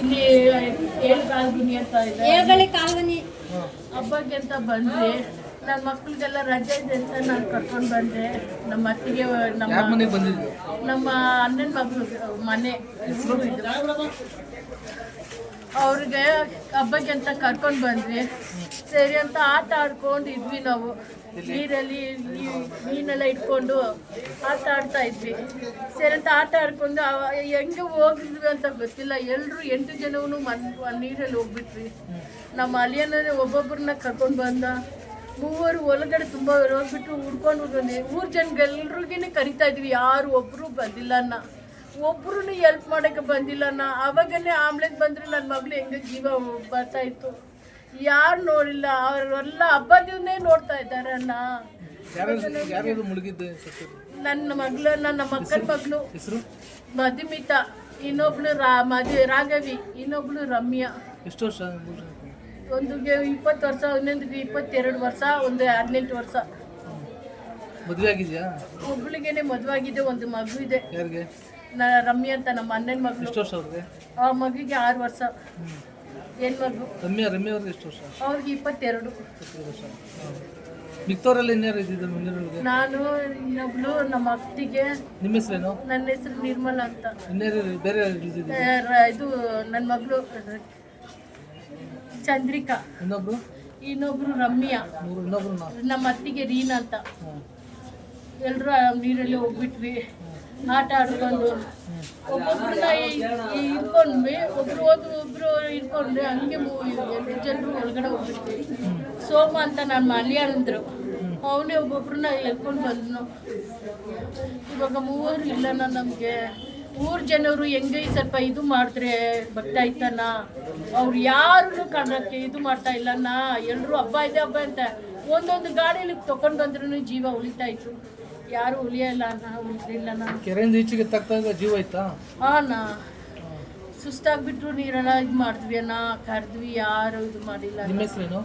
ಇಲ್ಲಿ ಏಳು ಕಾಲ್ಗುನಿ ಅಂತ ಇದೆ. ಏಳ್ಗಳಿ ಕಾಲ್ವನಿ ಹಬ್ಬಕ್ಕೆ ಅಂತ ಬಂದ್ವಿ. ನನ್ನ ಮಕ್ಕಳಿಗೆಲ್ಲ ರಜೆ ಇದೆ ಅಂತ ನಾನು ಕರ್ಕೊಂಡು ಬಂದೆ. ನಮ್ಮ ಅತ್ತಿಗೆ ನಮ್ಮ ನಮ್ಮ ಅಣ್ಣನ ಮಗಳು ಮನೆ. ಅವ್ರಿಗೆ ಹಬ್ಬಕ್ಕೆ ಅಂತ ಕರ್ಕೊಂಡು ಬಂದ್ವಿ. ಸರಿ ಅಂತ ಆಟ ಆಡ್ಕೊಂಡು ಇದ್ವಿ ನಾವು. ನೀರಲ್ಲಿ ಮೀನೆಲ್ಲ ಇಟ್ಕೊಂಡು ಆಟ ಆಡ್ತಾ ಇದ್ವಿ. ಸರಿ ಅಂತ ಆಟ ಆಡ್ಕೊಂಡು ಹೆಂಗೆ ಹೋಗಿದ್ವಿ ಅಂತ ಗೊತ್ತಿಲ್ಲ. ಎಲ್ಲರೂ ಎಂಟು ಜನವೂ ಮನ್ ನೀರಲ್ಲಿ ಹೋಗ್ಬಿಟ್ವಿ. ನಮ್ಮ ಅಲಿಯನೇ ಒಬ್ಬೊಬ್ಬರನ್ನ ಕರ್ಕೊಂಡು ಬಂದ. ಮೂವರು ಒಳಗಡೆ ತುಂಬ ಬಿಟ್ಟು ಹುಡ್ಕೊಂಡು ಬಂದೆ ಊರು ಜನಗೆಲ್ರಿಗೂ ಕರಿತಾ ಇದ್ವಿ. ಯಾರು ಒಬ್ಬರು ಬಂದಿಲ್ಲ ಅನ್ನ ಒಬ್ರು ಹೆಲ್ಪ್ ಮಾಡಕ್ಕೆ ಬಂದಿಲ್ಲ ಅಣ್ಣ ಅವಾಗನೇ ಆಮ್ಲೆನ್ಸ್ ಬಂದ್ರೆ ನನ್ನ ಮಗಳು ಹೆಂಗೆ ಜೀವ ಬರ್ತಾ ಇತ್ತು. ಯಾರು ನೋಡಿಲ್ಲ. ಅವರೆಲ್ಲ ಹಬ್ಬದನ್ನೇ ನೋಡ್ತಾ ಇದ್ದಾರೆ ಅಣ್ಣ ಯಾರ್ಯಾರು ಯಾರ್ಯಾರು ಮುಳುಗಿದ್ದು ನನ್ನ ಮಗಳು ನನ್ನ ಮಕ್ಕಳ ಮಗಳು. ಮಧುಮಿತಾ ಇನ್ನೊಬ್ಳು ರಾ ಮಧು ರಾಘವಿ ಇನ್ನೊಬ್ಳು ರಮ್ಯಾ. ಎಷ್ಟು ವರ್ಷ ಒಂದುಗೆ ಇಪ್ಪತ್ತು ವರ್ಷ ಇನ್ನೊಂದು ಇಪ್ಪತ್ತೆರಡು ವರ್ಷ ಒಂದು ಹದಿನೆಂಟು ವರ್ಷ. ಮದುವೆ ಆಗಿದೆಯಾ? ಮದುವೆ ಆಗಿದೆ ಒಂದು ಮಗು ಇದೆ. ಯಾರಿಗೆ? ನಾ ರಮ್ಯ ಅಂತ ನಮ್ಮ ಅಣ್ಣನ ಮಗಳು. ಎಷ್ಟು ವರ್ಷ ಅವ್ರಿಗೆ? ಆ ಮಗುಗೆ ಆರು ವರ್ಷ. ಏನು ಮಗು ರಮ್ಯಾ ರಮ್ಯಾ ಅವ್ರಿಗೆ ಎಷ್ಟು ವರ್ಷ? ಅವ್ರಿಗೆ ಇಪ್ಪತ್ತೆರಡು. ಇಪ್ಪತ್ತೈದು ವರ್ಷ. ಮಿಕ್ತವರೆಲ್ಲ ಇನ್ಯಾರು ಇದ್ದಿದ್ದು ಮುಂದಿನವ್ರಿಗೆ ನಾನು ಇನ್ನೊಬ್ಳು ನಮ್ಮ ಅತ್ತಿಗೆ. ನಿಮ್ಮ ಹೆಸರೇನು? ನನ್ನ ಹೆಸರು ನಿರ್ಮಲ ಅಂತ. ಇನ್ಯಾರು ಬೇರೆ ಇದ್ದಿದ್ದು? ಇದು ನನ್ನ ಮಗಳು. ಚಂದ್ರಿಕಾ. ಇನ್ನೊಬ್ರು? ಇನ್ನೊಬ್ರು ರಮ್ಯಾ. ಮೂರು ಇನ್ನೊಬ್ರು ನಾ ನಮ್ಮ ಅತ್ತಿಗೆ ರೀನಾ ಅಂತ. ಎಲ್ಲರೂ ನೀರಲ್ಲಿ ಹೋಗ್ಬಿಟ್ವಿ. ಆಟ ಆಡ್ಕೊಂಡು. ಒಬ್ಬೊಬ್ರನ್ನ ಇಟ್ಕೊಂಡ್ವಿ ಒಬ್ರು ಹೋದ್ರು ಒಬ್ರು ಇಟ್ಕೊಂಡ್ವಿ ಹಂಗೆ ಎರಡು ಜನರು ಒಳಗಡೆ ಹೋಗ್ಬಿಟ್ವಿ. ಸೋಮ ಅಂತ ನನ್ನ ಮಲ್ಯಾಳಂದ್ರು ಅವನೇ ಒಬ್ಬೊಬ್ರನ್ನ ಎಳ್ಕೊಂಡು ಬಂದ್ನು. ಇವಾಗ ಮೂವರು ಇಲ್ಲನ ನಮಗೆ. ಊರ್ ಜನರು ಹೆಂಗೆ ಸ್ವಲ್ಪ ಇದು ಮಾಡಿದ್ರೆ ಬರ್ತಾ ಇತ್ತಣ್ಣ ಅವ್ರು ಯಾರು ಕಾಣಕ್ಕೆ ಇದು ಮಾಡ್ತಾ ಇಲ್ಲಣ್ಣ ಎಲ್ಲರೂ ಹಬ್ಬ ಇದೆ ಹಬ್ಬ ಅಂತ. ಒಂದೊಂದು ಗಾಡಿಲಿ ತಕೊಂಡ್ ಬಂದ್ರೂ ಜೀವ ಉಳಿತಾ ಇತ್ತು. ಯಾರು ಉಳಿಯಲ್ಲ ಅಣ್ಣ ಉಳಿಲಿಲ್ಲಣ್ಣ ಕೆರೆಯಿಂದ ಈಚೆಗೆ ತಕ್ಕಾಗ ಜೀವ ಆಯ್ತಾ? ಹಾಂ ಸುಸ್ತಾಗ್ಬಿಟ್ರು ನೀರೆಲ್ಲ ಇದು ಮಾಡಿದ್ವಿ ಅಣ್ಣ ಕರೆದ್ವಿ ಯಾರು ಇದು ಮಾಡಿಲ್ಲ ನಿಮ್ಮ ಹೆಸರೇನು?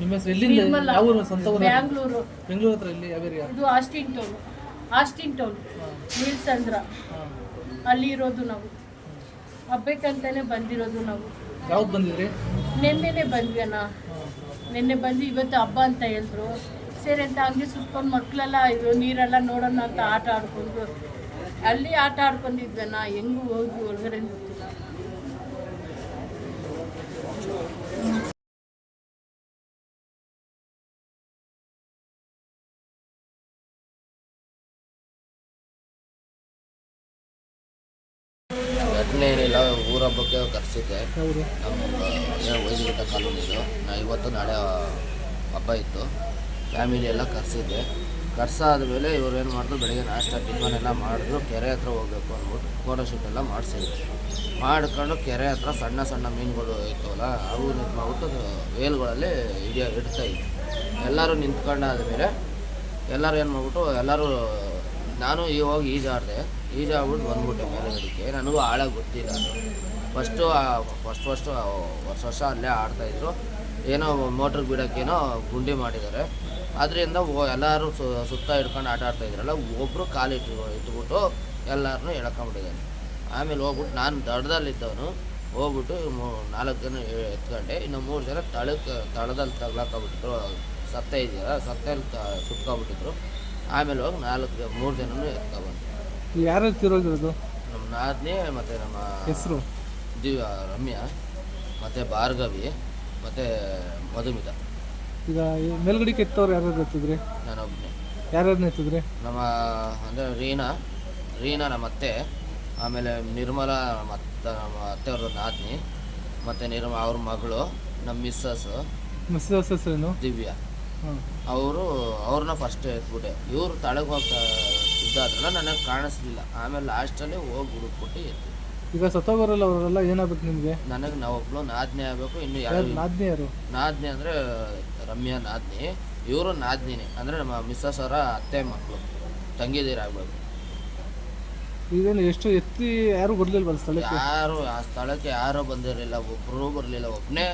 ನಿಮ್ಮ ಹೆಸರು ಎಲ್ಲಿಂದ. ಯಾವ ಸ್ವಂತ ಬೆಂಗಳೂರು ಹತ್ರ ಇಲ್ಲಿ ಯಾವ ಇದು Austin town. Austin town. Neelasandra. ಅಲ್ಲಿ ಇರೋದು ನಾವು ಹಬ್ಬಕ್ಕಂತಾನೆ ಬಂದಿರೋದು ನಾವು. ಯಾವ್ದು ಬಂದಿದ್ರಿ? ನಿನ್ನೆನೆ ಬಂದ್ವಿ ಅಣ್ಣ. ನಿನ್ನೆ ಬಂದು ಇವತ್ತು ಹಬ್ಬ ಅಂತ ಹೇಳಿದ್ರು. ಸರಿ ಅಂತ ಹಂಗೆ ಸುತ್ಕೊಂಡು ಮಕ್ಕಳೆಲ್ಲ ಇದು ನೀರೆಲ್ಲ ನೋಡೋಣ ಅಂತ ಆಟ ಆಡ್ಕೊಂಡು. ಅಲ್ಲಿ ಆಟ ಆಡ್ಕೊಂಡಿದ್ವಣ್ಣ ಹೆಂಗೂ ಹೋಗಿ ಒಳಗಡೆ ಏನಿಲ್ಲ ಊರ ಹಬ್ಬಕ್ಕೆ ಕರೆಸಿದ್ದೆ. ನಮ್ಮ ವೈದ್ಯಕೀಯ ವೈದ್ಯಘಟ್ಟ ಕಾಲೋನಿದು. ನಾ ಇವತ್ತು ನಾಳೆ ಹಬ್ಬ ಇತ್ತು. ಫ್ಯಾಮಿಲಿ ಎಲ್ಲ ಕರೆಸಿದ್ದೆ. ಕರ್ಸಾದ ಮೇಲೆ ಇವ್ರು ಏನು ಮಾಡಿದ್ರು ಬೆಳಗ್ಗೆ ನಾಷ್ಟ ಟಿಫನ್ ಎಲ್ಲ ಮಾಡಿದ್ರು. ಕೆರೆ ಹತ್ರ ಹೋಗ್ಬೇಕು ಅಂದ್ಬಿಟ್ಟು ಫೋಟೋ ಶೂಟ್ ಎಲ್ಲ ಮಾಡಿಸಿದ್ರು. ಮಾಡ್ಕೊಂಡು ಕೆರೆ ಹತ್ರ ಸಣ್ಣ ಸಣ್ಣ ಮೀನುಗಳು ಇತ್ತವಲ್ಲ ಅವು ಇದು ಮಾಡ್ಬಿಟ್ಟು ವೇಲ್ಗಳಲ್ಲಿ ಹಿಡಿಯೋ ಇಡ್ತಾ ಇದ್ವಿ. ಎಲ್ಲರೂ ನಿಂತ್ಕೊಂಡಾದ್ಮೇಲೆ ಎಲ್ಲರೂ ಏನು ಮಾಡ್ಬಿಟ್ಟು ಎಲ್ಲರೂ ನಾನು ಈ ಹೋಗಿ ಈಜಾಡಿದೆ. ಈಜಾಡ್ಬಿಟ್ಟು ಬಂದ್ಬಿಟ್ಟೆ ಅದಕ್ಕೆ ನನಗೂ ಆಳ ಗೊತ್ತಿಲ್ಲ ಫಸ್ಟು ಫಸ್ಟ್ ಫಸ್ಟು ವರ್ಷ ವರ್ಷ ಅಲ್ಲೇ ಆಡ್ತಾಯಿದ್ರು ಏನೋ ಮೋಟ್ರ್ ಬಿಡೋಕ್ಕೇನೋ ಗುಂಡಿ ಮಾಡಿದ್ದಾರೆ. ಅದರಿಂದ ಎಲ್ಲರೂ ಸುತ್ತ ಹಿಡ್ಕೊಂಡು ಆಟ ಆಡ್ತಾ ಇದ್ರಲ್ಲ ಒಬ್ಬರು ಕಾಲಿಟ್ಟು ಇಟ್ಬಿಟ್ಟು ಎಲ್ಲರನ್ನೂ ಎಳ್ಕೊಂಬಿಟ್ಟಿದ್ದಾನೆ ಆಮೇಲೆ ಹೋಗ್ಬಿಟ್ಟು ನಾನು ದಡದಲ್ಲಿದ್ದವನು, ಹೋಗ್ಬಿಟ್ಟು ನಾಲ್ಕು ಜನ ಎತ್ಕೊಂಡೆ. ಇನ್ನು ಮೂರು ಜನ ತಳಕ್ಕೆ ತಳದಲ್ಲಿ ತಗ್ಲಾಕೊಂಬಿಟ್ಟಿದ್ರು ಸತ್ತ ಇದೆಯಲ್ಲ ಸತ್ತಲ್ಲಿ ತ ಸುಟ್ಕೊಂಬಿಟ್ಟಿದ್ರು ಆಮೇಲೆ ಹೋಗಿ ನಾಲ್ಕು ಮೂರು ಜನನೂ ಯಾರು ತಿರೋಗಿರೋದು ನಮ್ಮ ನಾದಿನಿ ಮತ್ತು ನಮ್ಮ ಹೆಸರು? ದಿವ್ಯ ರಮ್ಯಾ ಮತ್ತು ಭಾರ್ಗವಿ ಮತ್ತು ಮಧುಮಿತ. ಈಗ ಮೇಲ್ಗಡೆ ಕೆತ್ತವ್ರು ಯಾರು ಎತ್ತಿದ್ರಿ? ನಾನೊಬ್ಬನೇ ಯಾರ್ಯಾರನ್ನ ಎತ್ತಿದ್ರಿ? ನಮ್ಮ ಅಂದರೆ ರೀನಾ ರೀನಾ ನಮ್ಮ ಅತ್ತೆ ಆಮೇಲೆ ನಿರ್ಮಲಾ ನಮ್ಮ ಅತ್ತ ನಮ್ಮ ಅತ್ತೆಯವರು ನಾದಿನಿ ಮತ್ತು ನಿರ್ಮ ಅವ್ರ ಮಗಳು ನಮ್ಮ ಮಿಸ್ಸಸ್ ಮಿಸ್ಸಸ್ ಹೆಸರೇನು? ದಿವ್ಯಾ. ಅವರು ಅವ್ರನ್ನ ಫಸ್ಟ್ ಎತ್ಬಿಟ್ಟೆ. ಇವರು ತಳಗೆ ಹೋಗ್ತಾ ಇದ್ದಾದ್ರಲ್ಲ ನನಗೆ ಕಾಣಿಸ್ಲಿಲ್ಲ. ಆಮೇಲೆ ಲಾಸ್ಟಲ್ಲಿ ಹೋಗಿ ಹುಡುಕ್ಬಿಟ್ಟು ಎದ್ದು. ಈಗ ಸತ್ತೋಗೋರಲ್ಲ ಅವರೆಲ್ಲ ಏನಾಗ್ಬೇಕು ನಿಮಗೆ? ನನಗೆ ನಾವೊಬ್ಳು ನಾದ್ನೆ ಆಗಬೇಕು ಇನ್ನು ಯಾರು ನಾದ್ನಿ ಯಾರು? ನಾದ್ನಿ ಅಂದರೆ ರಮ್ಯಾ ನಾದ್ನಿ. ಇವರು ನಾದ್ನಿನೇ. ಅಂದರೆ ನಮ್ಮ ಮಿಸ್ಸಸ್ ಅವರ ಅತ್ತೆ ಮಕ್ಕಳು ತಂಗಿದೀರಾಗಬೇಕು. ಇದೇನು ಎಷ್ಟು ಎತ್ತಿ ಯಾರು ಬರ್ಲಿಲ್ವಲ್ಲ ಸ್ಥಳಕ್ಕೆ? ಯಾರು ಆ ಸ್ಥಳಕ್ಕೆ ಯಾರೂ ಬಂದಿರಲಿಲ್ಲ ಒಬ್ಬರೂ ಬರಲಿಲ್ಲ. ಒಬ್ಬನೇ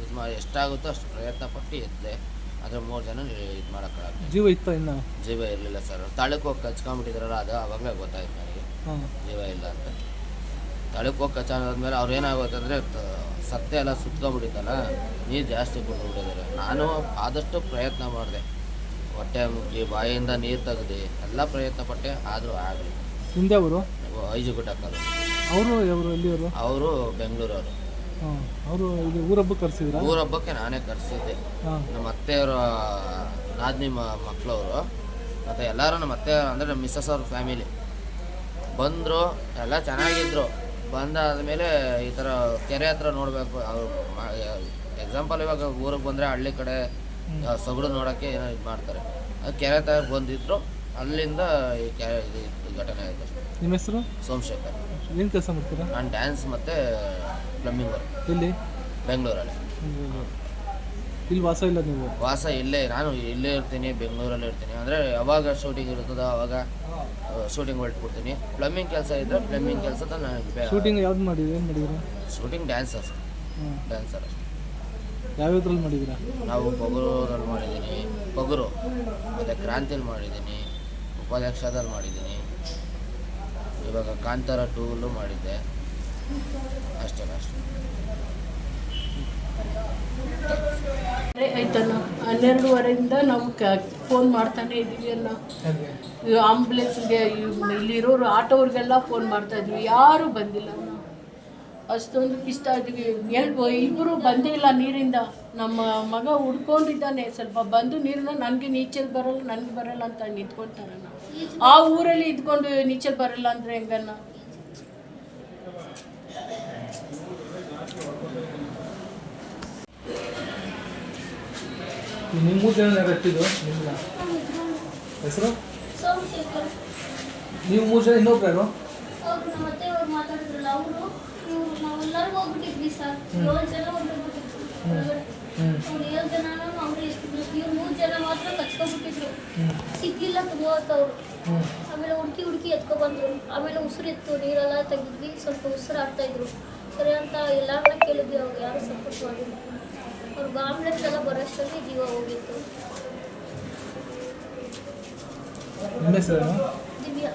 ಇದು ಮಾಡಿ ಎಷ್ಟಾಗುತ್ತೋ ಅಷ್ಟು ಪ್ರಯತ್ನ ಪಟ್ಟು ಎದ್ದೆ. ಆದರೆ ಮೂರು ಜನ ಇದು ಮಾಡೋಕ್ಕಾಗಲ್ಲ ಜೀವ ಇತ್ತ ಇನ್ನ? ಜೀವ ಇರಲಿಲ್ಲ ಸರ್. ತಾಳಕ್ಕೆ ಹೋಗಿ ಕಚ್ಕೊಂಡ್ಬಿಟ್ಟಿದ್ರಲ್ಲ ಅದು ಆವಾಗಲೇ ಗೊತ್ತಾಯ್ತು ನನಗೆ. ಹಾಂ. ಜೀವ ಇಲ್ಲ ಅಂತ. ತಳಕ್ಕೆ ಹೋಗಿ ಕಚ್ಚಾದ್ಮೇಲೆ ಅವ್ರು ಏನಾಗುತ್ತೆ ಅಂದರೆ ಸತ್ತೆ ಎಲ್ಲ ಸುತ್ಕೊಂಡ್ಬಿಟ್ಟಿದ್ದಲ್ಲ ನೀರು ಜಾಸ್ತಿ ಬಿಟ್ಟಿದ್ದಾರೆ ನಾನು ಆದಷ್ಟು ಪ್ರಯತ್ನ ಮಾಡಿದೆ. ಹೊಟ್ಟೆ ಮುಗ್ಗಿ ಬಾಯಿಯಿಂದ ನೀರು ತೆಗ್ದು ಎಲ್ಲ ಪ್ರಯತ್ನ ಪಟ್ಟೆ ಆದರೂ ಆಗಲಿ ಹಿಂದೆ ಅವರು ಐಜುಗುಡ್ಡ ಕಾಲು ಅವರು ಅವರು ಎಲ್ಲಿಯವರು? ಅವರು ಬೆಂಗಳೂರವರು. ಅವರು ಇದು ಊರಬ್ಬಕ್ಕೆ ಕರೆಸಿದ್ರು? ಊರ ಹಬ್ಬಕ್ಕೆ ನಾನೇ ಕರೆಸಿದ್ದೆ. ಹಾಂ. ನಮ್ಮ ಅತ್ತೆಯವರ ನಾದಿನಿ ಮಕ್ಕಳವರು ಮತ್ತು ಎಲ್ಲರೂ ನಮ್ಮ ಅತ್ತೆ ಅಂದರೆ ನಮ್ಮ ಮಿಸ್ಸಸ್ ಅವ್ರ ಫ್ಯಾಮಿಲಿ ಬಂದರು ಎಲ್ಲ ಚೆನ್ನಾಗಿದ್ರು. ಬಂದಾದಮೇಲೆ ಈ ಥರ ಕೆರೆ ಹತ್ರ ನೋಡಬೇಕು. ಅವ್ರು ಎಕ್ಸಾಂಪಲ್ ಇವಾಗ ಊರಿಗೆ ಬಂದರೆ ಹಳ್ಳಿ ಕಡೆ ಸೊಗಡು ನೋಡೋಕ್ಕೆ ಏನೋ ಇದು ಮಾಡ್ತಾರೆ. ಅದು ಕೆರೆ ತರ ಬಂದಿದ್ರು. ಅಲ್ಲಿಂದ ಈ ಕೆರೆ ಇದು ಘಟನೆ ಆಯಿತು. ನಿಮ್ಮ ಹೆಸರು? ಸೋಮಶೇಖರ್. ಏನು ಕೆಲಸ ಮಾಡ್ತೀರಾ? ನಾನು ಡ್ಯಾನ್ಸ್ ಮತ್ತು ಪ್ಲಂಬಿಂಗ್ ವರ್ಕ್ ಇಲ್ಲಿ ಬೆಂಗಳೂರಲ್ಲಿ ಇಲ್ಲಿ ವಾಸ ಇಲ್ಲ ನೀವು? ವಾಸ ಇಲ್ಲೇ ನಾನು ಇಲ್ಲೇ ಇರ್ತೀನಿ ಬೆಂಗಳೂರಲ್ಲಿ ಇರ್ತೀನಿ. ಅಂದರೆ ಯಾವಾಗ ಶೂಟಿಂಗ್ ಇರ್ತದೋ ಅವಾಗ ಶೂಟಿಂಗ್ ಹೊರಟ್ಬಿಡ್ತೀನಿ. ಪ್ಲಂಬಿಂಗ್ ಕೆಲಸ ಇದ್ದರೆ ಪ್ಲಂಬಿಂಗ್ ಕೆಲಸದ ನಾನು ಶೂಟಿಂಗ್ ಯಾವ್ದು ಮಾಡಿದ್ರಿ? ಏನು ಮಾಡಿದ್ರಿ? ಶೂಟಿಂಗ್ ಡ್ಯಾನ್ಸರ್ ಹಾಂ ಡ್ಯಾನ್ಸರ್ ಯಾವ್ಯಾವ್ದ್ರಲ್ಲಿ ಮಾಡಿದ್ದೀರಾ? ನಾವು ಪೊಗರೂರಲ್ಲಿ ಮಾಡಿದ್ದೀನಿ. ಪೊಗರು ಮತ್ತು ಕ್ರಾಂತಿಲಿ ಮಾಡಿದ್ದೀನಿ ಉಪಾಧ್ಯಕ್ಷದಲ್ಲಿ ಮಾಡಿದ್ದೀನಿ. ಇವಾಗ ಕಾಂತಾರ ಟೂಲು ಮಾಡಿದ್ದೆ. ಅಷ್ಟೇ ಅಷ್ಟೇ ಆಯ್ತಣ್ಣ. ಹನ್ನೆರಡುವರೆಯಿಂದ ನಾವು ಫೋನ್ ಮಾಡ್ತಾನೆ ಇದ್ದೀವಿ ಅಣ್ಣ. ಆಂಬುಲೆನ್ಸ್ಗೆ ಇಲ್ಲಿರೋರು ಆಟೋವ್ರಿಗೆಲ್ಲ ಫೋನ್ ಮಾಡ್ತಾ ಇದ್ವಿ. ಯಾರೂ ಬಂದಿಲ್ಲ ಅಣ್ಣ. ಅಷ್ಟೊಂದು ಇಷ್ಟ ಇದ್ವಿ ಹೇಳ್ಬೋ ಇಬ್ಬರು ಬಂದೇ ಇಲ್ಲ ನೀರಿಂದ. ನಮ್ಮ ಮಗ ಹುಡ್ಕೊಂಡಿದ್ದಾನೆ. ಸ್ವಲ್ಪ ಬಂದು ನೀರನ್ನ ನನಗೆ ನೀಚಲ್ ಬರಲ್ಲ ನನಗೆ ಬರಲ್ಲ ಅಂತ ನಿಂತ್ಕೊಳ್ತಾರಣ್ಣ ಆ ಊರಲ್ಲಿ ಇದ್ಕೊಂಡು ನೀಚಲ್ ಬರಲ್ಲ ಅಂದರೆ ಹೆಂಗಣ್ಣ ನಿಮ್ಮ ಮೂರು ಜನ ಕಟ್ಟಿದ್ದು ನಿಮ್ಗೆ ಹೆಸರು ಸೋಮಶೇಖರ್ ನೀವು ಮೂರು ಜನ ಇನ್ನೊಬ್ರು ಯಾರು ಅವ್ರು ನಮ್ಮ ಅತ್ತೆ ಅವ್ರು ಮಾತಾಡಿದ್ರಲ್ಲ ಅವರು ಇವ್ರು ನಾವೆಲ್ಲರೂ ಹೋಗ್ಬಿಟ್ಟಿದ್ವಿ ಸರ್ ಏಳು ಜನ ಹೊರಟೋಗ್ಬಿಟ್ಟಿದ್ರು ಹೊರಗಡೆ ಹ್ಞೂ ಅವ್ರು ಏಳು ಜನನೂ ಅವ್ರು ಹೆಸರು? ನೀವು ಮೂರು ಜನ ಮಾತ್ರ ಸಿಕ್ಕಿಲ್ಲ ಹ್ಞೂ ಆಮೇಲೆ ಹುಡುಕಿ ಹುಡುಕಿ ಎತ್ಕೊಬಂದ್ರು ಆಮೇಲೆ ಉಸಿರಿತ್ತು ನೀರೆಲ್ಲ ತೆಗೆದ್ವಿ ಸ್ವಲ್ಪ ಉಸಿರು ಆಗ್ತಾ ಇದ್ರು. ಸರಿ ಅಂತ ಎಲ್ಲರನ್ನ ಕೇಳಿದ್ವಿ ಅವ್ರು ಯಾರು ಸಪೋರ್ಟ್ ಮಾಡಿಲ್ಲ. ಅವ್ರಿಗೆ ಆಂಬ್ಲೆನ್ಸ್ ಎಲ್ಲ ಬರೋಷ್ಟರಲ್ಲಿ ಜೀವ ಹೋಗಿತ್ತು ದಿವ್ಯಾ.